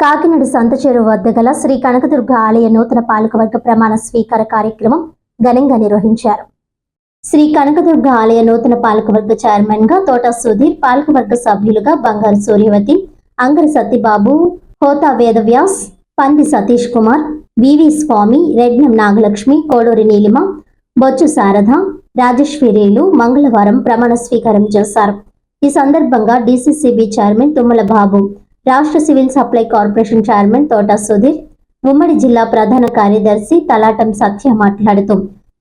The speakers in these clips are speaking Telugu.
కాకినాడ సంతచేరు వద్ద గల శ్రీ కనకదుర్గ ఆలయ నూతన పాలకవర్గ ప్రమాణ స్వీకార కార్యక్రమం ఘనంగా నిర్వహించారు. శ్రీ కనకదుర్గ ఆలయ నూతన పాలకవర్గ చైర్మన్గా తోట సుధీర్ పాలకవర్గ సభ్యులుగా బంగారు సూర్యవతి అంగర సత్యబాబు హోతా వేదవ్యాస్ పంది సతీష్ కుమార్ వివి స్వామి రెడ్నం నాగలక్ష్మి కోడూరి నీలిమ బొచ్చు శారద రాజేశ్వరిలు మంగళవారం ప్రమాణ స్వీకారం చేశారు. ఈ సందర్భంగా డీసీసీబీ చైర్మన్ తుమ్మల బాబు రాష్ట్ర సివిల్ సప్లై కార్పొరేషన్ చైర్మన్ తోట సుధీర్ ఉమ్మడి జిల్లా ప్రధాన కార్యదర్శి తలాటం సత్య మాట్లాడుతూ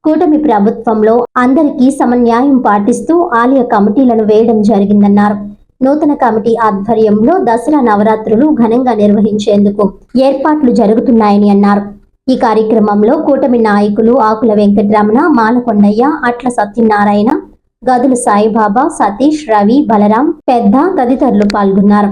కూటమి ప్రభుత్వంలో అందరికీ సమన్యాయం పాటిస్తూ ఆలయ కమిటీలను వేయడం జరిగిందన్నారు. నూతన కమిటీ ఆధ్వర్యంలో దసరా నవరాత్రులు ఘనంగా నిర్వహించేందుకు ఏర్పాట్లు జరుగుతున్నాయని అన్నారు. ఈ కార్యక్రమంలో కూటమి నాయకులు ఆకుల వెంకటరమణ మాలకొండయ్య అట్ల సత్యనారాయణ గదులు సాయిబాబా సతీష్ రవి బలరాం పెద్ద తదితరులు పాల్గొన్నారు.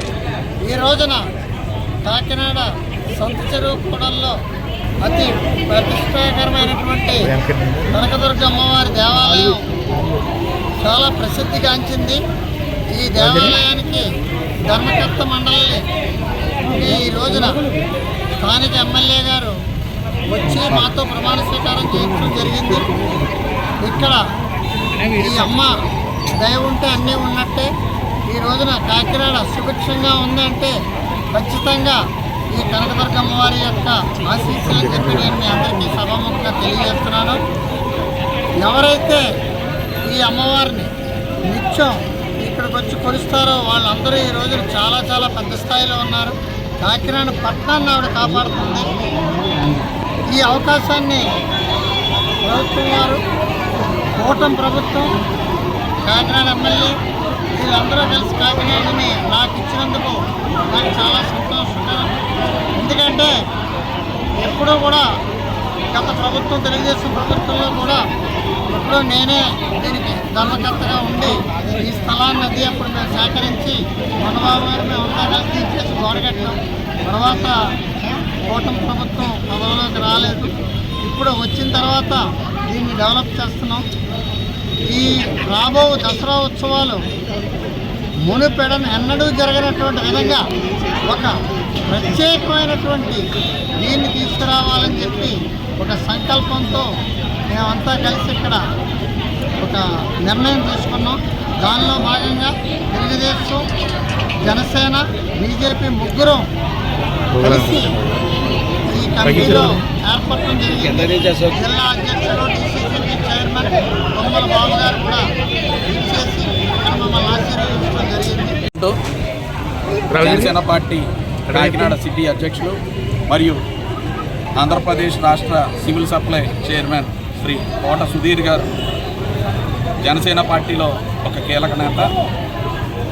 ఈ రోజున కాకినాడ సొంత చెరువు కూడల్లో అతి ప్రతిష్టాకరమైనటువంటి కనకదుర్గ అమ్మవారి దేవాలయం చాలా ప్రసిద్ధిగాంచింది ఈ దేవాలయానికి ధర్మకర్త మండలి ఈ రోజున స్థానిక ఎమ్మెల్యే గారు వచ్చి మాతో ప్రమాణ స్వీకారం చేయించడం జరిగింది. ఇక్కడ ఈ అమ్మ దయ ఉంటే అన్నీ ఉన్నట్టే ఈ రోజున కాకినాడ సుభిక్షంగా ఉందంటే ఖచ్చితంగా ఈ కనకదుర్గమ్మ వారి యొక్క ఆశీస్సులని చెప్పి నేను మీ అందరికీ సభాముఖంగా తెలియజేస్తున్నాను. ఎవరైతే ఈ అమ్మవారిని నిత్యం ఇక్కడికి వచ్చి కొలుస్తారో వాళ్ళందరూ ఈ రోజున చాలా చాలా పెద్ద స్థాయిలో ఉన్నారు. కాకినాడ పట్టణాన్ని ఆవిడ కాపాడుతుంది. ఈ అవకాశాన్ని ప్రభుత్వం వారు కూటమి ప్రభుత్వం కాకినాడ ఎమ్మెల్యే వీళ్ళందరూ కలిసి కాకినాడని నాకు ఇచ్చినందుకు నాకు చాలా సంతోషంగా ఎందుకంటే ఎప్పుడూ కూడా గత ప్రభుత్వం తెలుగుదేశం ప్రభుత్వంలో కూడా ఎప్పుడూ నేనే దీనికి ధర్మకర్తగా ఉండి ఈ స్థలాన్ని అది అప్పుడు మేము సేకరించి మనబాబు గారు మేము అంతా కలిసి గోడగట్టాం. తర్వాత కూటమి ప్రభుత్వం పదవిలోకి రాలేదు. ఇప్పుడు వచ్చిన తర్వాత దీన్ని డెవలప్ చేస్తున్నాం. ఈ రాబో దసరా ఉత్సవాలు మునుపెడను ఎన్నడూ జరగనటువంటి విధంగా ఒక ప్రత్యేకమైనటువంటి దీన్ని తీసుకురావాలని చెప్పి ఒక సంకల్పంతో మేమంతా కలిసి ఇక్కడ ఒక నిర్ణయం తీసుకున్నాం. దానిలో భాగంగా తెలుగుదేశం జనసేన బీజేపీ ముగ్గురు కలిసి ఈ కమిటీలో ఏర్పడటం జరిగింది. జిల్లా చైర్మన్ వాళ్ళ బాబు కూడా ఇచ్చేసి మమ్మల్ని ఆశీర్వదించడం జరిగింది. జనసేన పార్టీ కాకినాడ సిటీ అధ్యక్షులు మరియు ఆంధ్రప్రదేశ్ రాష్ట్ర civil supply chairman Shri Kota Sudheer గారు. జనసేన పార్టీలో ఒక కీలక నేత.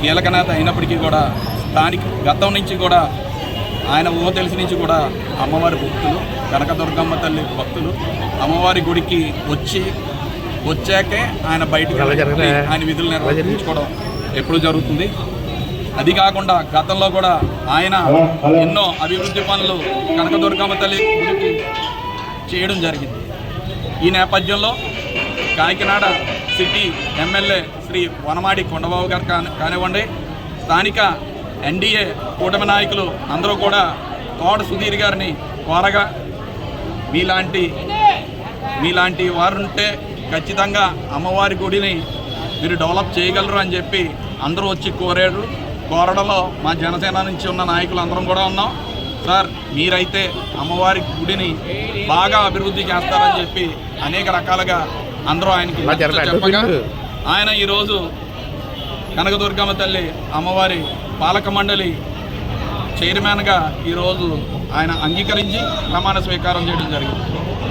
కీలక నేత అయినప్పటికీ కూడా స్థానిక గతం నుంచి కూడా ఆయన ఊహ తెలిసి నుంచి కూడా అమ్మవారి భక్తులు కనకదుర్గమ్మ తల్లి భక్తులు అమ్మవారి గుడికి వచ్చి వచ్చాకే ఆయన బయటికి ఆయన విధులు నిర్వహించుకోవడం ఎప్పుడు జరుగుతుంది. అది కాకుండా గతంలో కూడా ఆయన ఎన్నో అభివృద్ధి పనులు కనకదుర్గమ్మ తల్లి చేయడం జరిగింది. ఈ నేపథ్యంలో కాకినాడ సిటీ ఎమ్మెల్యే శ్రీ వనమాడి కొండబాబు గారు కాని కానివ్వండి స్థానిక ఎన్డీఏ కూటమి నాయకులు అందరూ కూడా కోడ సుధీర్ గారిని కోరగా మీలాంటి మీలాంటి వారు ఉంటే ఖచ్చితంగా అమ్మవారి గుడిని మీరు డెవలప్ చేయగలరు అని చెప్పి అందరూ వచ్చి కోరారు. కోరడంలో మా జనసేన నుంచి ఉన్న నాయకులు అందరం కూడా ఉన్నాం. సార్ మీరైతే అమ్మవారి గుడిని బాగా అభివృద్ధి చేస్తారని చెప్పి అనేక రకాలుగా అందరూ ఆయనకి చెప్పగా ఆయన ఈరోజు కనకదుర్గమ్మ తల్లి అమ్మవారి పాలక మండలి చైర్మన్గా ఈరోజు ఆయన అంగీకరించి ప్రమాణ స్వీకారం చేయడం జరిగింది.